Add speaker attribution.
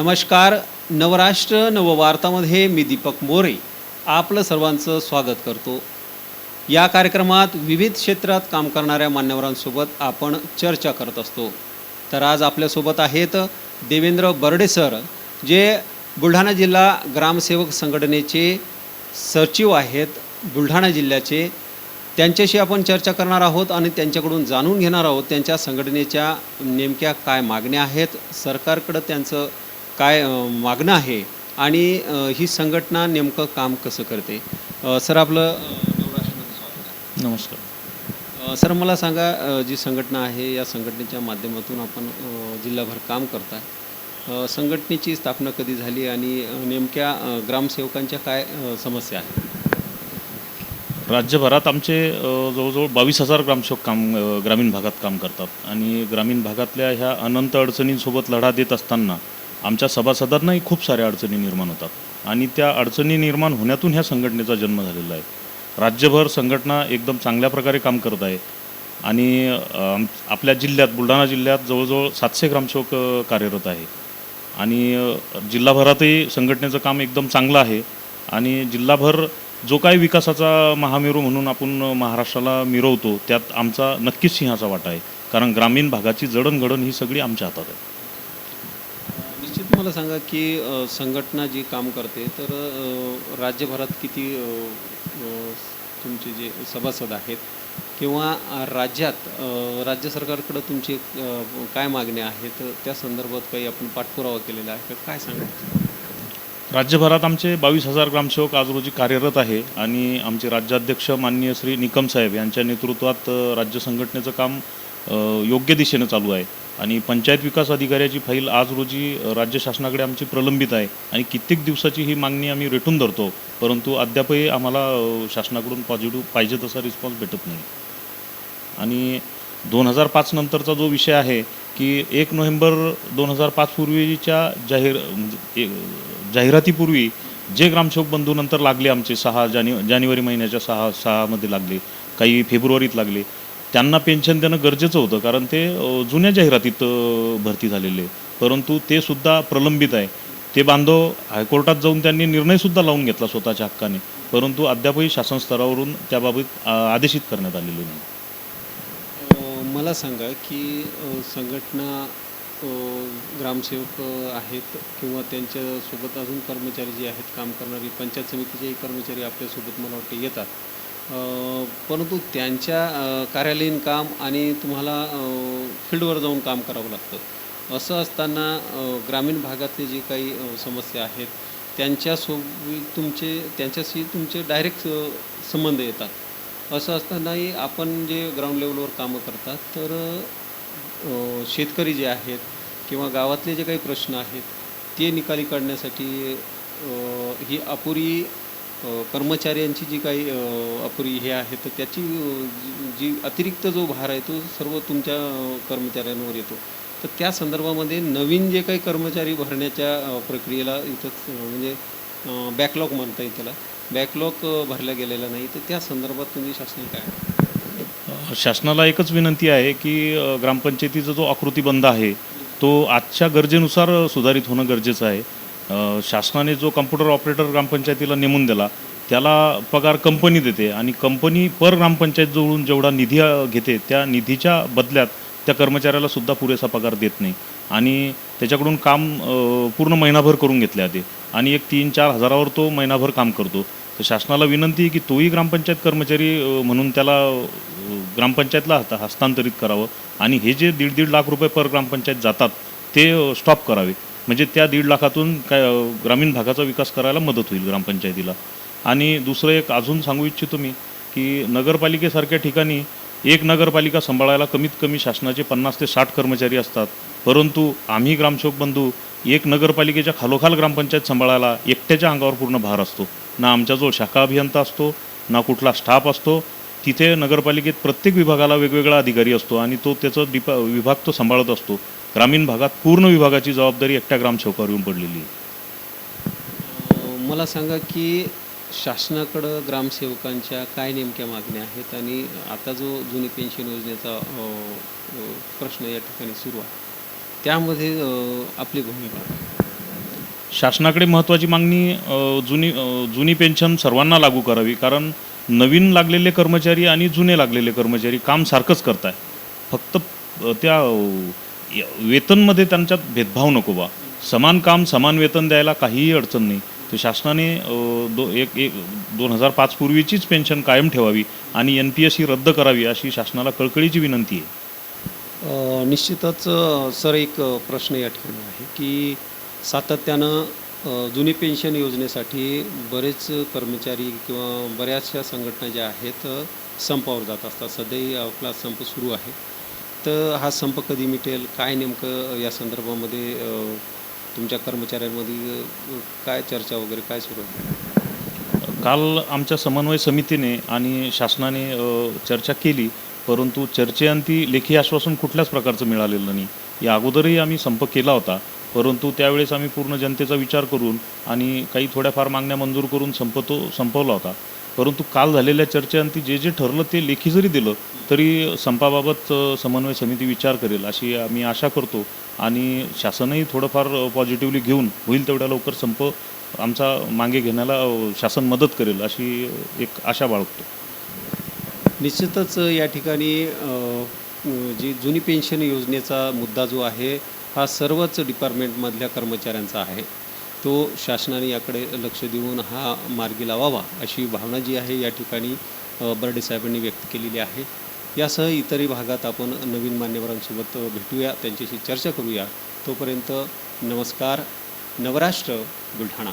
Speaker 1: नमस्कार नवराष्ट्र नववार्तामध्ये मी दीपक मोरे आपलं सर्वांचं स्वागत करतो. या कार्यक्रमात विविध क्षेत्रात काम करणाऱ्या मान्यवरांसोबत आपण चर्चा करत असतो. तर आज आपल्यासोबत आहेत देवेंद्र बर्डे सर जे बुलढाणा जिल्हा ग्रामसेवक संघटनेचे सचिव आहेत बुलढाणा जिल्ह्याचे. त्यांच्याशी आपण चर्चा करणार आहोत आणि त्यांच्याकडून जाणून घेणार आहोत त्यांच्या संघटनेच्या नेमक्या काय मागण्या आहेत सरकारकडं त्यांचं काय मागणं आहे आणि ही संघटना नेमकं काम कसं करते? सर आपलं.
Speaker 2: नमस्कार.
Speaker 1: सर मला सांगा जी संघटना आहे या संघटनेच्या माध्यमातून आपण जिल्हाभर काम करताय. अं, संघटनेची स्थापना कधी झाली आणि नेमक्या ग्रामसेवकांच्या काय समस्या आहेत?
Speaker 2: राज्यभरात आमचे जवळजवळ बावीस हजार ग्रामसेवक काम ग्रामीण भागात काम करतात. आणि ग्रामीण भागातल्या ह्या अनंत अडचणींसोबत लढा देत असताना आमच्या सभासदांनाही खूप साऱ्या अडचणी निर्माण होतात. आणि त्या अडचणी निर्माण होण्यातून ह्या संघटनेचा जन्म झालेला आहे. राज्यभर संघटना एकदम चांगल्या प्रकारे काम करत आहे. आणि आम- आपल्या जिल्ह्यात बुलढाणा जिल्ह्यात जवळजवळ सातशे ग्रामसेवक कार्यरत आहे. आणि जिल्हाभरातही संघटनेचं काम एकदम चांगलं आहे. आणि जिल्हाभर जो काही विकासाचा महामेरू म्हणून आपण महाराष्ट्राला मिरवतो त्यात आमचा नक्कीच सिंहाचा वाटा आहे. कारण ग्रामीण भागाची जडणघडण ही सगळी आमच्या हातात आहे.
Speaker 1: मला सांगा की संघटना जी काम करते तर राज्यभरात किती तुमचे जे सभासद आहेत किंवा राज्यात राज्य सरकारकडं तुमची काय मागण्या आहेत? त्या संदर्भात काही आपण पाठपुरावा केलेला आहे काय सांगा?
Speaker 2: राज्यभरात आमचे बावीस हजार ग्रामसेवक आज रोजी कार्यरत आहे आणि आमचे राज्याध्यक्ष माननीय श्री निकम साहेब यांच्या नेतृत्वात राज्य संघटनेचं काम योग्य दिशेनं चालू आहे. आणि पंचायत विकास अधिकाऱ्याची फाईल आज रोजी राज्य शासनाकडे आमची प्रलंबित आहे. आणि कित्येक दिवसाची ही मागणी आम्ही रेटून धरतो. परंतु अद्यापही आम्हाला शासनाकडून पॉझिटिव्ह पाहिजे तसा रिस्पॉन्स भेटत नाही. आणि दोन हजार पाच नंतरचा जो विषय आहे की एक नोव्हेंबर दोन हजार पाच पूर्वीच्या जाहीर म्हणजे, जाहिरातीपूर्वी जे ग्रामसेवक बंधू नंतर लागले आमचे सहा जाने जानेवारी महिन्याच्या सहा सहामध्ये लागले. काही फेब्रुवारीत लागले. त्यांना पेन्शन देणं गरजेचं होतं कारण ते जुन्या जाहिरातीत भरती झालेले परंतु ते सुद्धा प्रलंबित आहे. ते बांधव हायकोर्टात जाऊन त्यांनी निर्णयसुद्धा लावून घेतला स्वतःच्या हक्काने. परंतु अद्यापही शासन स्तरावरून त्याबाबत आदेशित करण्यात आलेले नाही.
Speaker 1: मला सांगा की संघटना ग्रामसेवक आहेत किंवा त्यांच्यासोबत अजून कर्मचारी जे आहेत काम करणारी पंचायत समितीचेही कर्मचारी आपल्यासोबत मला वाटते येतात. परंतु त्यांच्या कार्यालयीन काम आणि तुम्हाला फील्डवर जाऊन काम करावं लागतं. असं असताना ग्रामीण भागातले जे काही समस्या आहेत त्यांच्यासोबत तुमचे त्यांच्याशी तुमचे डायरेक्ट संबंध येतात. असं असतानाही आपण जे ग्राउंड लेवलवर कामं करतात तर शेतकरी जे आहेत किंवा गावातले जे काही प्रश्न आहेत ते निकाली काढण्यासाठी ही अपुरी कर्मचाऱ्यांची जी काही अपुरी हे आहे तर त्याची जी- अतिरिक्त जो भार आहे तो सर्व तुमच्या कर्मचाऱ्यांवर येतो. तर त्या संदर्भामध्ये नवीन जे काही कर्मचारी भरण्याच्या प्रक्रियेला इथं म्हणजे बॅकलॉग म्हणता येईल त्याला. बॅकलॉग भरला गेलेला नाही तर त्या संदर्भात तुम्ही शासन काय
Speaker 2: शासनाला एकच विनंती आहे की ग्रामपंचायतीचा जो आकृतीबंध आहे तो आजच्या गरजेनुसार सुधारित होणं गरजेचं आहे. शासनाने जो कम्प्युटर ऑपरेटर ग्रामपंचायतीला नेमून दिला त्याला पगार कंपनी देते आणि कंपनी पर ग्रामपंचायत जवळून जेवढा निधी घेते त्या निधीच्या बदल्यात त्या कर्मचाऱ्याला सुद्धा पुरेसा पगार देत नाही. आणि त्याच्याकडून काम पूर्ण महिनाभर करून घेतले जाते आणि एक तीन चार हजारावर तो महिनाभर काम करतो. तर शासनाला विनंती आहे की तोही ग्रामपंचायत कर्मचारी म्हणून त्याला ग्रामपंचायतला हस्ता हस्तांतरित करावं. आणि हे जे दीड दीड लाख रुपये पर ग्रामपंचायत जातात ते स्टॉप करावे. म्हणजे त्या दीड लाखातून काय ग्रामीण भागाचा विकास करायला मदत होईल ग्रामपंचायतीला. आणि दुसरं एक अजून सांगू इच्छितो मी की नगरपालिकेसारख्या ठिकाणी एक नगरपालिका सांभाळायला कमीत कमी शासनाचे पन्नास ते साठ कर्मचारी असतात. परंतु आम्ही ग्रामसेवक बंधू एक नगरपालिकेच्या खालोखाल ग्रामपंचायत सांभाळायला एकट्याच्या अंगावर पूर्ण भार असतो. ना आमच्याजवळ शाखा अभियंता असतो ना कुठला स्टाफ असतो. तिथे नगरपालिकेत प्रत्येक विभागाला वेगवेगळा अधिकारी असतो आणि तो त्याचं डिपा विभाग तो सांभाळत असतो. ग्रामीण भागात पूर्ण विभागाची जबाबदारी एकट्या ग्रामसेवकावर येऊन पडलेली आहे
Speaker 1: मला सांगा की शासनाकडं ग्रामसेवकांच्या काय नेमक्या मागण्या आहेत आणि आता जो जुनी पेन्शन योजनेचा प्रश्न या ठिकाणी सुरू आहे त्यामध्ये आपली भूमिका?
Speaker 2: शासनाकडे महत्त्वाची मागणी जुनी जुनी पेन्शन सर्वांना लागू करावी कारण नवीन लागलेले कर्मचारी आणि जुने लागलेले कर्मचारी काम सारखंच करताय फक्त अ, त्या वेतनमध्ये त्यांच्यात भेदभाव नको बा. समान काम समान वेतन द्यायला काहीही अडचण नाही. तर शासनाने दो एक एक दोन हजार पाच पूर्वीचीच पेन्शन कायम ठेवावी आणि एन पी एस ही रद्द करावी अशी शासनाला कळकळीची विनंती आहे.
Speaker 1: निश्चितच सर एक प्रश्न या ठिकाणी आहे की सातत्यानं जुनी पेन्शन योजनेसाठी बरेच कर्मचारी किंवा बऱ्याचशा संघटना ज्या आहेत संपावर जात असतात. सध्याही आपला संप सुरू आहे. तर हा संप कधी मिटेल? काय नेमकं या संदर्भामध्ये तुमच्या कर्मचाऱ्यांमध्ये काय चर्चा वगैरे काय सुरू आहे?
Speaker 2: काल आमच्या समन्वय समितीने आणि शासनाने चर्चा केली परंतु चर्चेअंती लेखी आश्वासन कुठल्याच प्रकारचं मिळालेलं नाही. या अगोदरही आम्ही संप केला होता परंतु त्यावेळेस आम्ही पूर्ण जनतेचा विचार करून आणि काही थोड्याफार मागण्या मंजूर करून संप तो संपवला होता. परंतु काल झालेल्या चर्चेअंती जे जे ठरलं ते लेखी जरी दिलं तरी संपाबाबत समन्वय समिती विचार करेल अशी आम्ही आशा करतो. आणि शासनही थोडंफार पॉझिटिव्हली घेऊन होईल तेवढ्या लवकर संप आमचा मागे घेण्याला शासन मदत करेल अशी एक आशा बाळगतो.
Speaker 1: निश्चितच या ठिकाणी जी जुनी पेन्शन योजनेचा मुद्दा जो आहे हा सर्वच डिपार्टमेंटमधल्या कर्मचाऱ्यांचा आहे. तो शासनाने याकडे लक्ष देऊन हा मार्गी लावावा अशी भावना जी आहे या ठिकाणी बर्डे साहेबांनी व्यक्त केलेली आहे. यासह इतरही भागात आपण नवीन मान्यवरांसोबत भेटूया त्यांच्याशी चर्चा करूया. तोपर्यंत नमस्कार नवराष्ट्र बुलढाणा.